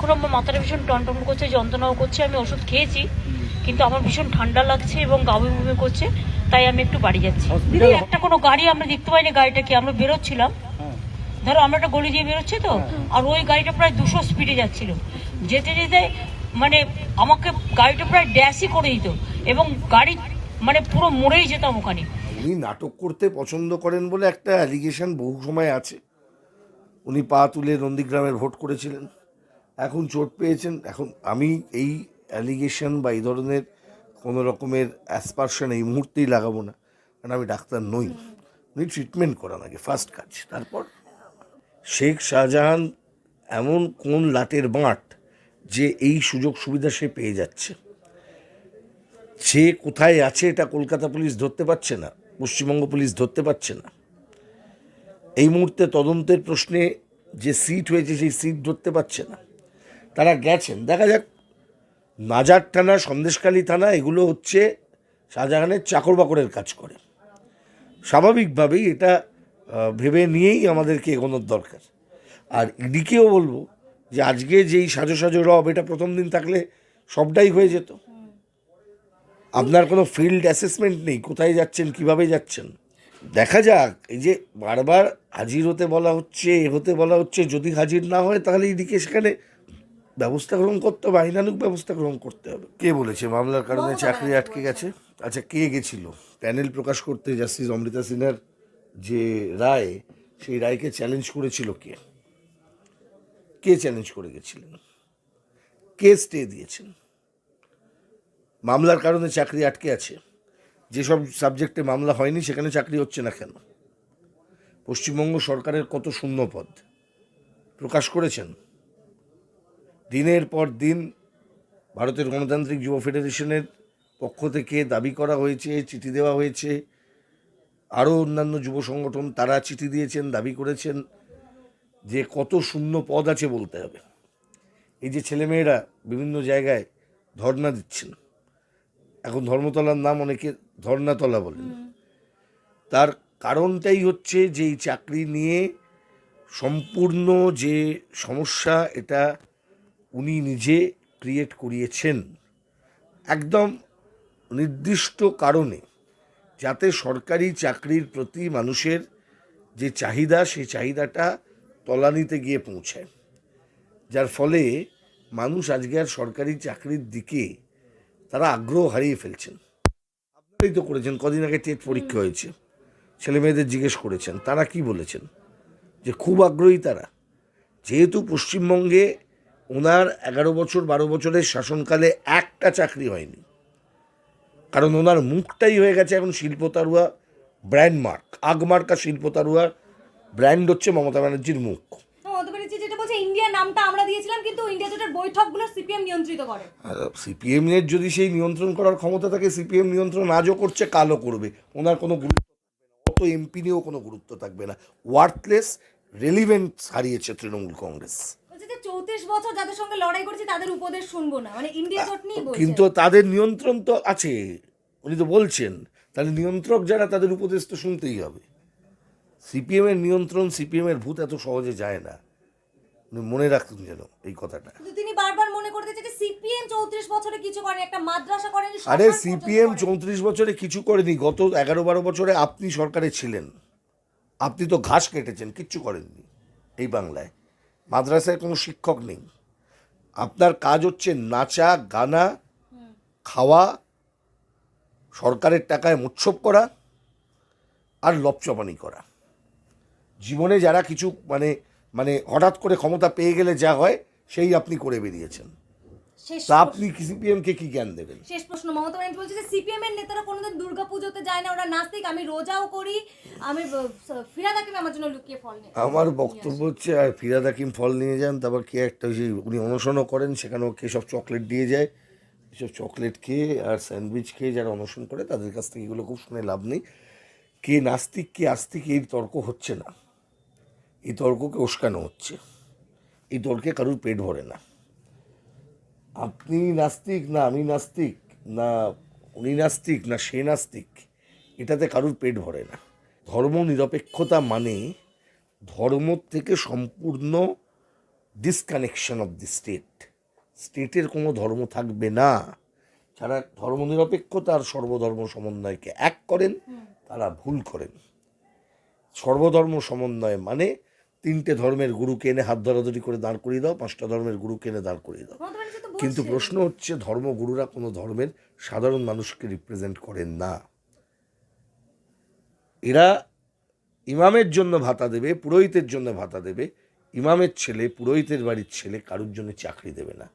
এখনও আমার মাথাটা ভীষণ টনটন করছে যন্ত্রণাও করছে আমি ওষুধ খেয়েছি কিন্তু আমার ভীষণ ঠান্ডা লাগছে এবং গাবি বুমি করছে তাই আমি একটু বাড়ি যাচ্ছি। দিদি একটা কোনো গাড়ি আমরা দেখতে পাইনি গাড়িটা কি? আমরা বেরোচ্ছিলাম। ধরো আমরা একটা গলি দিয়ে বেরোচ্ছি তো আর ওই গাড়িটা প্রায় দুশো স্পিডে যাচ্ছিল। যেতে যেতে মানে আমাকে গাড়িটা প্রায় ড্যাশই করে দিত এবং গাড়ি মানে পুরো মরেই যেতাম ওখানে। উনি নাটক করতে পছন্দ করেন বলে একটা অ্যালিগেশন বহু সময় আছে। উনি পা তুলে নন্দীগ্রামের ভোট করেছিলেন। এখন চোট পেয়েছেন। এখন আমি এই অ্যালিগেশন বা এই ধরনের কোনো রকমের অ্যাসপারশন এই মুহূর্তেই লাগাবো না। কারণ আমি ডাক্তার নই। উনি ট্রিটমেন্ট করান আগে ফার্স্ট কাজ। তারপর শেখ শাহজাহান এমন কোন লাটের বাঁট যে এই সুযোগ সুবিধা সে পেয়ে যাচ্ছে? সে কোথায় আছে এটা কলকাতা পুলিশ ধরতে পারছে না, পশ্চিমবঙ্গ পুলিশ ধরতে পারছে না। এই মুহূর্তে তদন্তের প্রশ্নে যে সিট হয়েছে সেই সিট ধরতে পারছে না। তারা গেছেন। দেখা যাক, নাজার থানা সন্দেশকালী থানা, এগুলো হচ্ছে শাহজাহানের চাকর বাকরের কাজ করে। স্বাভাবিকভাবেই এটা ভেবে নিয়েই আমাদেরকে এগোনোর দরকার। আর ইডিকেও বলব যে আজকে যেই সাজো সাজো রব, এটা প্রথম দিন থাকলে সবটাই হয়ে যেত। আপনার কোনো ফিল্ড অ্যাসেসমেন্ট নেই, কোথায় যাচ্ছেন, কীভাবে যাচ্ছেন? দেখা যাক, এই যে বারবার হাজির হতে বলা হচ্ছে, এ হতে বলা হচ্ছে, যদি হাজির না হয় তাহলে এদিকে সেখানে ব্যবস্থা গ্রহণ করতে হবে আইনানুক ব্যবস্থা গ্রহণ করতে হবে। কে বলেছে? মামলার কারণে চাকরি আটকে গেছে? আচ্ছা কে গেছিল? প্যানেল প্রকাশ করতে জাস্টিস অমৃতা সিনহার যে রায় সেই রায়কে চ্যালেঞ্জ করেছিল কে? কে চ্যালেঞ্জ করে গেছিলেন? কে স্টে দিয়েছেন? মামলার কারণে চাকরি আটকে আছে। যেসব সাবজেক্টে মামলা হয়নি সেখানে চাকরি হচ্ছে না কেন? পশ্চিমবঙ্গ সরকারের কত শূন্য পদ প্রকাশ করেছেন? দিনের পর দিন ভারতের গণতান্ত্রিক যুব ফেডারেশনের পক্ষ থেকে দাবি করা হয়েছে চিঠি দেওয়া হয়েছে। আরও অন্যান্য যুব সংগঠন তারা চিঠি দিয়েছেন দাবি করেছেন যে কত শূন্য পদ আছে বলতে হবে। এই যে ছেলেমেয়েরা বিভিন্ন জায়গায় ধর্ণা দিচ্ছেন। এখন ধর্মতলার নাম অনেকে ধর্ণাতলা বলেন। তার কারণটাই হচ্ছে যে এই চাকরি নিয়ে সম্পূর্ণ যে সমস্যা এটা উনি নিজে ক্রিয়েট করিয়েছেন একদম নির্দিষ্ট কারণে যাতে সরকারি চাকরির প্রতি মানুষের যে চাহিদা, সেই চাহিদাটা তলানিতে গিয়ে পৌঁছায়। যার ফলে মানুষ আজকে আর সরকারি চাকরির দিকে তারা আগ্রহ হারিয়ে ফেলছেন। আপনারাই তো করেছেন, কদিন আগে টেট পরীক্ষা হয়েছে। ছেলে মেয়েদের জিজ্ঞেস করেছেন, তারা কি বলেছেন? যে খুব আগ্রহী তারা। যেহেতু পশ্চিমবঙ্গে ওনার এগারো বছর বারো বছরের শাসনকালে একটা চাকরি হয়নি। কারণ ওনার মুখটাই হয়ে গেছে এখন শিল্পতারুয়া ব্র্যান্ড মার্ক আগমার্কা শিল্পতারুয়ার ব্র্যান্ড হচ্ছে মমতা ব্যানার্জির মুখ। সিপিএম এর যদি সেই নিয়ন্ত্রণ করার ক্ষমতা থাকে সিপিএম নিয়ন্ত্রণ আজও করছে কালও করবে। ওনার কোনো গুরুত্ব অত এমপি নিয়েও কোনো গুরুত্ব থাকবে না। ওয়ার্থলেস রেলিভেন্ট হারিয়েছে তৃণমূল কংগ্রেস। চৌত্রিশ বছর যাদের সঙ্গে লড়াই করেছি তাদের উপদেশ শুনব না। মানে ইন্ডিয়া জোট নিয়ে কিন্তু তাদের নিয়ন্ত্রণ তো আছে উনি তো বলছেন। তাহলে নিয়ন্ত্রক যারা তাদের উপদেশ তো শুনতেই হবে। সিপিএম এর নিয়ন্ত্রণ সিপিএম এর ভূত এত সহজে যায় না। উনি মনে রাখুন যেন এই কথাটা। তিনি বারবার মনে করতে যে সিপিএম চৌত্রিশ বছরে কিছু করেনি একটা মাদ্রাসা করেনি আরে সিপিএম। চৌত্রিশ বছরে কিছু করেনি। গত এগারো বারো বছরে আপনি সরকারে ছিলেন। আপনি তো ঘাস কেটেছেন কিচ্ছু করেননি এই বাংলায়। মাদ্রাসায় কোনো শিক্ষক নেই। আপনার কাজ হচ্ছে নাচা, গানা, খাওয়া, সরকারের টাকায় উৎসব করা আর লপচপানি করা। জীবনে যারা কিছু মানে মানে হঠাৎ করে ক্ষমতা পেয়ে গেলে যা হয়, সেই আপনি করে বেরিয়েছেন। তা আপনি কি জ্ঞান দেবেন? শেষ প্রশ্ন মমতা ব্যানার্জি বলছে যে সিপিএম এর নেতারা কোনোদিন যায় না ওরা নাস্তিক আমি রোজাও করি আমি ফিরাদ হাকিম আমার জন্য লুকিয়ে ফল নেই আমার বক্তব্য হচ্ছে আর ফিরাদ হাকিম ফল নিয়ে যান তারপর কে একটা ওই যে উনি অনশনও করেন সেখানে ওকে সব চকলেট দিয়ে যায়। এসব চকলেট খেয়ে আর স্যান্ডউইচ খেয়ে যারা অনশন করে তাদের কাছ থেকে এগুলো খুব শুনে লাভ নেই। কে নাস্তিক কে আস্তিক এই তর্ক হচ্ছে না। এই তর্ককে উস্কানো হচ্ছে। এই তর্কে কারুর পেট ভরে না। আপনি নাস্তিক? না আমি নাস্তিক। না উনি নাস্তিক না সে নাস্তিক। এটাতে কারুর পেট ভরে না। ধর্ম নিরপেক্ষতা মানে ধর্ম থেকে সম্পূর্ণ ডিসকানেকশন অফ দি স্টেট স্টেটের কোনো ধর্ম থাকবে না। যারা ধর্মনিরপেক্ষতা আর সর্বধর্ম সমন্বয়কে এক করেন তারা ভুল করেন। সর্বধর্ম সমন্বয় মানে তিনটে ধর্মের গুরুকে এনে হাত ধরাধরি করে দাঁড় করিয়ে দাও পাঁচটা ধর্মের গুরুকে এনে দাঁড় করিয়ে দাও। কিন্তু প্রশ্ন হচ্ছে ধর্মগুরুরা কোনো ধর্মের সাধারণ মানুষকে রিপ্রেজেন্ট করেন না। এরা ইমামের জন্য ভাতা দেবে পুরোহিতের জন্য ভাতা দেবে। ইমামের ছেলে পুরোহিতের বাড়ির ছেলে কারুর জন্য চাকরি দেবে না।